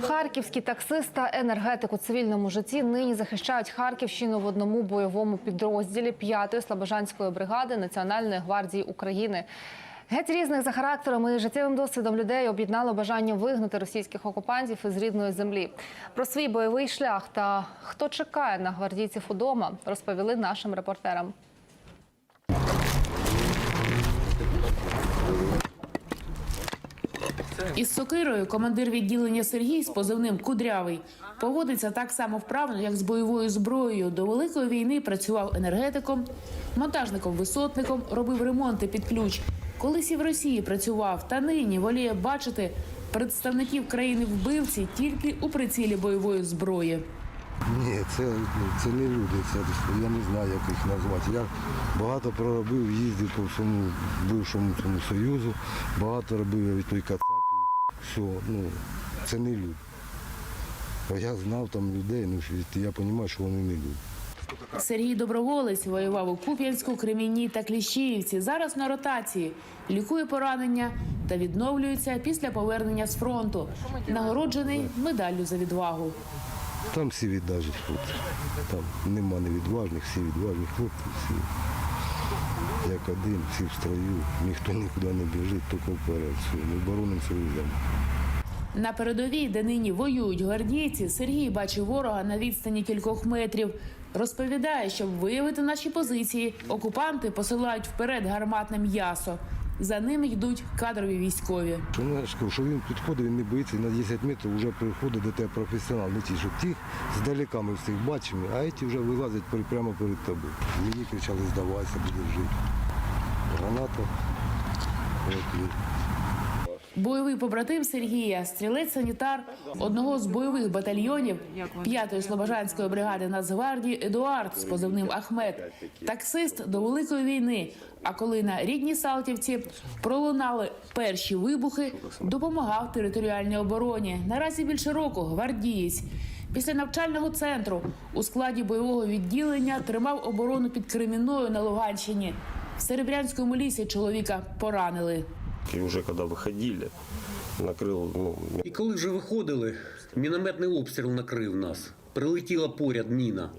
Харківські таксист та енергетик у цивільному житті нині захищають Харківщину в одному бойовому підрозділі 5-ї Слобожанської бригади Національної гвардії України. Геть різних за характером і життєвим досвідом людей об'єднало бажання вигнати російських окупантів із рідної землі. Про свій бойовий шлях та хто чекає на гвардійців удома, розповіли нашим репортерам. Із сокирою командир відділення Сергій з позивним Кудрявий поводиться так само вправно, як з бойовою зброєю. До великої війни працював енергетиком, монтажником-висотником, робив ремонти під ключ. Колись і в Росії працював, та нині воліє бачити представників країни вбивці тільки у прицілі бойової зброї. Ні, це, це не люди, це я не знаю, як їх назвати. Я багато проробив, їздив по всьому бившому цьому Союзу, багато робив я від той Кацапі. Все, ну, це не люди. А Я знав там людей, ну що я розумію, що вони не люди. Сергій Доброволець воював у Куп'янську, Кремінні та Кліщіївці. Зараз на ротації лікує поранення та відновлюється після повернення з фронту. Нагороджений медаллю за відвагу. Там всі відважні хлопці. Там нема невідважних, всі відважні хлопці, всі як один, всі в строю, ніхто нікуди не біжить, тільки вперед. Ми боронимо свою землю. На передовій, де нині воюють гвардійці, Сергій бачив ворога на відстані кількох метрів. Розповідає, щоб виявити наші позиції, окупанти посилають вперед гарматне м'ясо. За ними йдуть кадрові військові. Ну, що він підходить, він не боїться, на 10 метрів вже приходить до тебе професіонал. Не ті, що тих здалека ми всіх бачимо, а ті вже вилазять прямо перед тобою. Мені кричали, здавайся, будеш жити. Граната. Бойовий побратим Сергія, стрілець-санітар одного з бойових батальйонів 5-ї Слобожанської бригади Нацгвардії Едуард з позивним Ахмед, таксист до великої війни. А коли на рідній Салтівці пролунали перші вибухи, допомагав територіальній обороні. Наразі більше року гвардієць. Після навчального центру у складі бойового відділення тримав оборону під Кремінною на Луганщині. В Серебрянському лісі чоловіка поранили. И уже когда выходили, накрыл, ну, І коли вже виходили, мінометний обстріл накрив нас. Прилетіла поряд міна.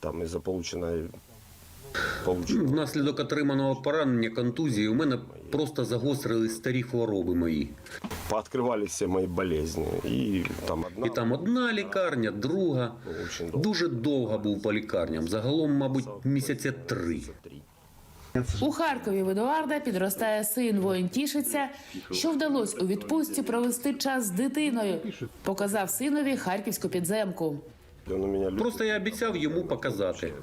там из-за полученной, полученной Внаслідок отриманого поранення контузії у мене просто загострились старі хвороби мої. пооткрывались все мои болезни. И там одна... І там одна лікарня, друга. Очень долго. Дуже довго був по лікарням. Загалом, мабуть, місяця три. У Харкові в Едуарда підростає син. Воїн тішиться, що вдалося у відпустці провести час з дитиною. Показав синові харківську підземку. Просто я обіцяв йому показати.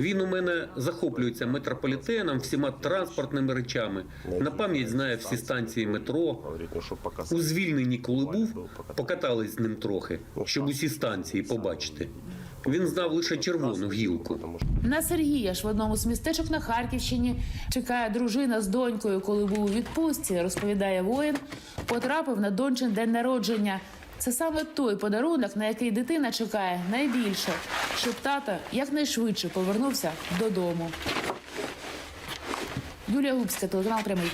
Він у мене захоплюється метрополітеном, всіма транспортними речами. На пам'ять знає всі станції метро. У звільненні, коли був, покатались з ним трохи, щоб усі станції побачити. Він знав лише червону гілку. На Сергія ж в одному з містечок на Харківщині чекає дружина з донькою, коли був у відпустці. Розповідає воїн, потрапив на дончин день народження. Це саме той подарунок, на який дитина чекає найбільше, щоб тато якнайшвидше повернувся додому. Юлія Губська, телеканал прямий.